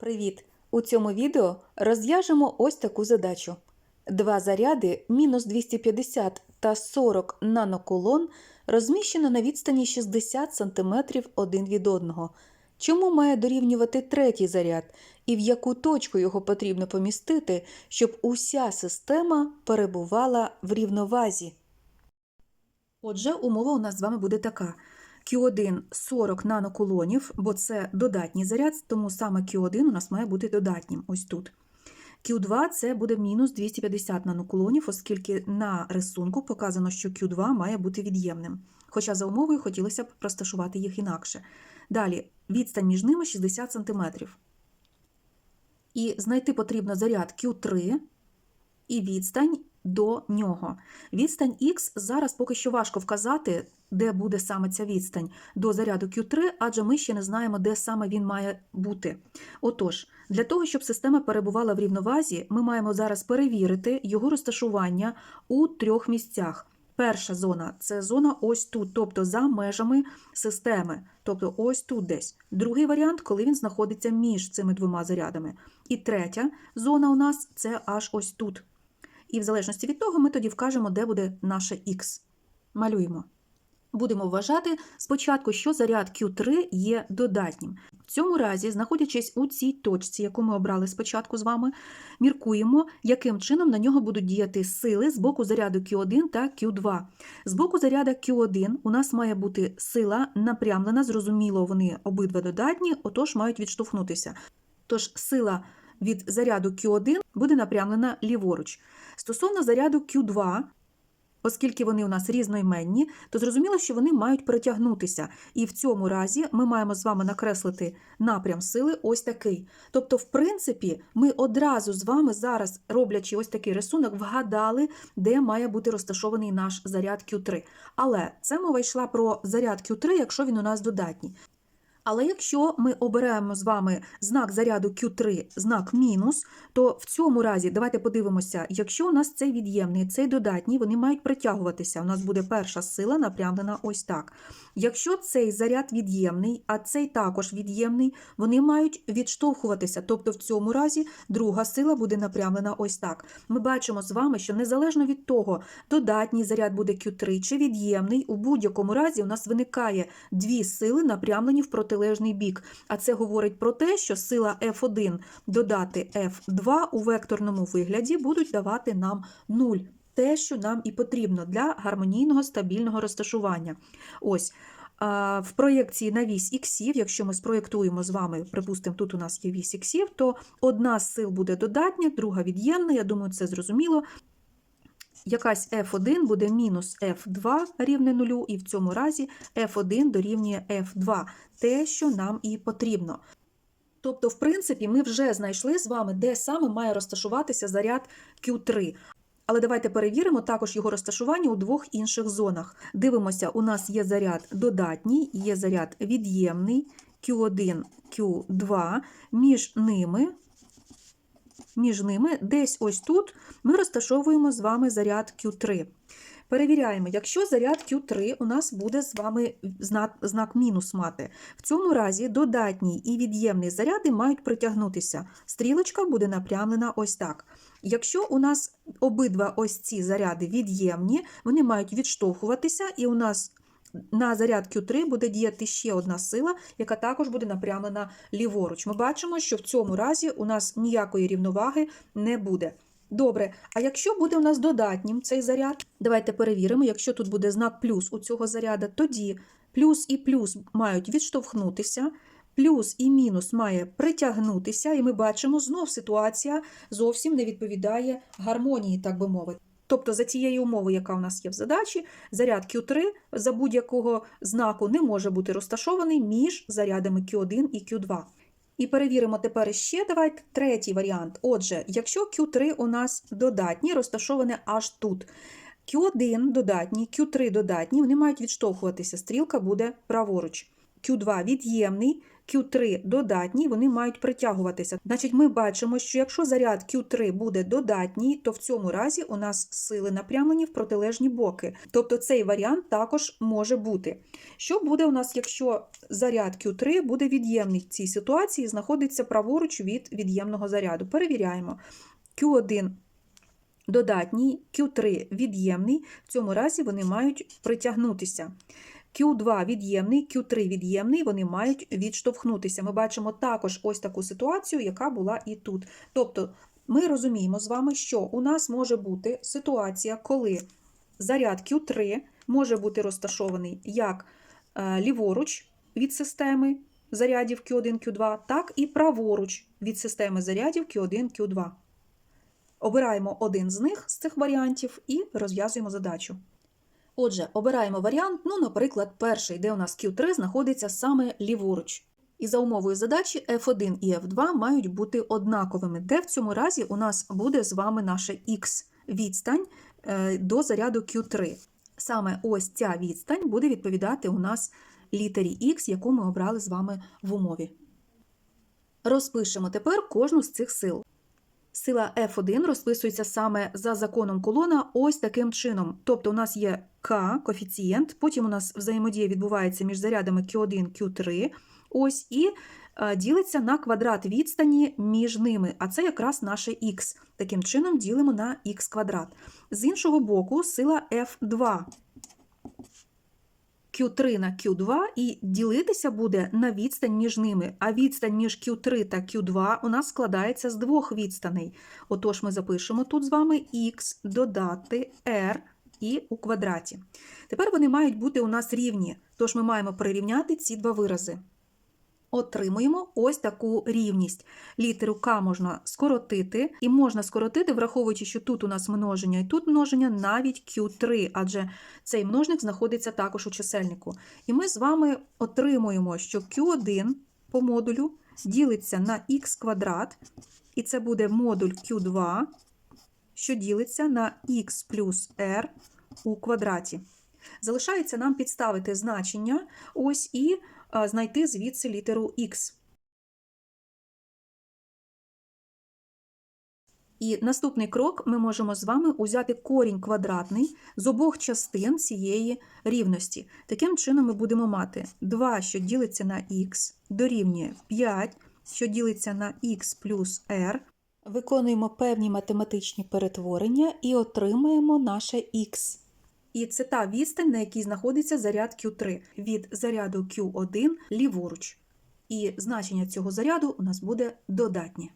Привіт! У цьому відео розв'яжемо ось таку задачу. Два заряди мінус 250 та 40 нанокулон розміщено на відстані 60 см один від одного. Чому має дорівнювати третій заряд і в яку точку його потрібно помістити, щоб уся система перебувала в рівновазі? Отже, умова у нас з вами буде така. Q1 40 нанокулонів, бо це додатній заряд, тому саме Q1 у нас має бути додатнім ось тут. Q2 це буде мінус 250 нанокулонів, оскільки на рисунку показано, що Q2 має бути від'ємним. Хоча за умовою хотілося б розташувати їх інакше. Далі, відстань між ними 60 см. І знайти потрібно заряд Q3 і відстань до нього. Відстань Х зараз поки що важко вказати, де буде саме ця відстань до заряду Q3, адже ми ще не знаємо, де саме він має бути. Отож, для того, щоб система перебувала в рівновазі, ми маємо зараз перевірити його розташування у трьох місцях. Перша зона це зона ось тут, тобто за межами системи, тобто ось тут десь. Другий варіант, коли він знаходиться між цими двома зарядами. І третя зона у нас це аж ось тут. І в залежності від того, ми тоді вкажемо, де буде наше Х. Малюємо. Будемо вважати спочатку, що заряд Q3 є додатнім. В цьому разі, знаходячись у цій точці, яку ми обрали спочатку з вами, міркуємо, яким чином на нього будуть діяти сили з боку заряду Q1 та Q2. З боку заряда Q1 у нас має бути сила напрямлена, зрозуміло, вони обидва додатні, отож мають відштовхнутися. Тож сила від заряду Q1 буде напрямлена ліворуч. Стосовно заряду Q2, оскільки вони у нас різноіменні, то зрозуміло, що вони мають перетягнутися. І в цьому разі ми маємо з вами накреслити напрям сили ось такий. Тобто, в принципі, ми одразу з вами зараз, роблячи ось такий рисунок, вгадали, де має бути розташований наш заряд Q3. Але це мова йшла про заряд Q3, якщо він у нас додатній. Але якщо ми оберемо з вами знак заряду Q3, знак мінус, то в цьому разі давайте подивимося, якщо у нас цей від'ємний, цей додатній, вони мають притягуватися. У нас буде перша сила напрямлена ось так. Якщо цей заряд від'ємний, а цей також від'ємний, вони мають відштовхуватися. Тобто в цьому разі друга сила буде напрямлена ось так. Ми бачимо з вами, що незалежно від того, додатній заряд буде Q3 чи від'ємний, у будь-якому разі у нас виникає дві сили, напрямлені в протилежний бік. А це говорить про те, що сила F1 додати F2 у векторному вигляді будуть давати нам 0. Те, що нам і потрібно для гармонійного стабільного розташування. Ось в проєкції на вісь іксів, якщо ми спроєктуємо з вами, припустимо, тут у нас є вісь іксів, то одна з сил буде додатня, друга від'ємна. Я думаю, це зрозуміло. Якась F1 буде мінус F2 рівне нулю, і в цьому разі F1 дорівнює F2, те, що нам і потрібно. Тобто, в принципі, ми вже знайшли з вами, де саме має розташуватися заряд Q3. Але давайте перевіримо також його розташування у двох інших зонах. Дивимося, у нас є заряд додатній, є заряд від'ємний Q1, Q2. Між ними, між ними, десь ось тут ми розташовуємо з вами заряд Q3. Перевіряємо, якщо заряд Q3 у нас буде з вами знак, знак мінус мати. В цьому разі додатній і від'ємний заряди мають притягнутися. Стрілочка буде напрямлена ось так. Якщо у нас обидва ось ці заряди від'ємні, вони мають відштовхуватися, і у нас на заряд Q3 буде діяти ще одна сила, яка також буде напрямлена ліворуч. Ми бачимо, що в цьому разі у нас ніякої рівноваги не буде. Добре, а якщо буде у нас додатнім цей заряд, давайте перевіримо, якщо тут буде знак плюс у цього заряда, тоді плюс і плюс мають відштовхнутися, плюс і мінус має притягнутися, і ми бачимо, знов ситуація зовсім не відповідає гармонії, так би мовити. Тобто за цією умовою, яка у нас є в задачі, заряд Q3 за будь-якого знаку не може бути розташований між зарядами Q1 і Q2. І перевіримо тепер ще давайте третій варіант. Отже, якщо Q3 у нас додатні, розташоване аж тут. Q1 додатній, Q3 додатні, вони мають відштовхуватися, стрілка буде праворуч. Q2 від'ємний, Q3 додатній, вони мають притягуватися. Значить, ми бачимо, що якщо заряд Q3 буде додатній, то в цьому разі у нас сили напрямлені в протилежні боки. Тобто цей варіант також може бути. Що буде у нас, якщо заряд Q3 буде від'ємний в цій ситуації, знаходиться праворуч від від'ємного заряду? Перевіряємо. Q1 додатній, Q3 від'ємний, в цьому разі вони мають притягнутися. Q2 від'ємний, Q3 від'ємний, вони мають відштовхнутися. Ми бачимо також ось таку ситуацію, яка була і тут. Тобто ми розуміємо з вами, що у нас може бути ситуація, коли заряд Q3 може бути розташований як е, ліворуч від системи зарядів Q1, Q2, так і праворуч від системи зарядів Q1, Q2. Обираємо один з них з цих варіантів і розв'язуємо задачу. Отже, обираємо варіант, ну, наприклад, перший, де у нас Q3 знаходиться саме ліворуч. І за умовою задачі F1 і F2 мають бути однаковими, де в цьому разі у нас буде з вами наша X відстань е, до заряду Q3. Саме ось ця відстань буде відповідати у нас літері X, яку ми обрали з вами в умові. Розпишемо тепер кожну з цих сил. Сила F1 розписується саме за законом колона ось таким чином. Тобто у нас є К, коефіцієнт, потім у нас взаємодія відбувається між зарядами Q1, Q3, ось, і е, ділиться на квадрат відстані між ними, а це якраз наше Х. Таким чином ділимо на х квадрат. З іншого боку, сила F2. Q3 на Q2 і ділитися буде на відстань між ними. А відстань між Q3 та Q2 у нас складається з двох відстаней. Отож, ми запишемо тут з вами x додати r і у квадраті. Тепер вони мають бути у нас рівні, тож ми маємо прирівняти ці два вирази. Отримуємо ось таку рівність. Літеру К можна скоротити, і можна скоротити, враховуючи, що тут у нас множення і тут множення, навіть Q3, адже цей множник знаходиться також у чисельнику. І ми з вами отримуємо, що Q1 по модулю ділиться на х квадрат, і це буде модуль Q2, що ділиться на х плюс r у квадраті. Залишається нам підставити значення ось і а, знайти звідси літеру Х. І наступний крок ми можемо з вами узяти корінь квадратний з обох частин цієї рівності. Таким чином ми будемо мати 2, що ділиться на х, дорівнює 5, що ділиться на х плюс r. Виконуємо певні математичні перетворення і отримаємо наше х. І це та відстань, на якій знаходиться заряд Q3 від заряду Q1 ліворуч. І значення цього заряду у нас буде додатнє.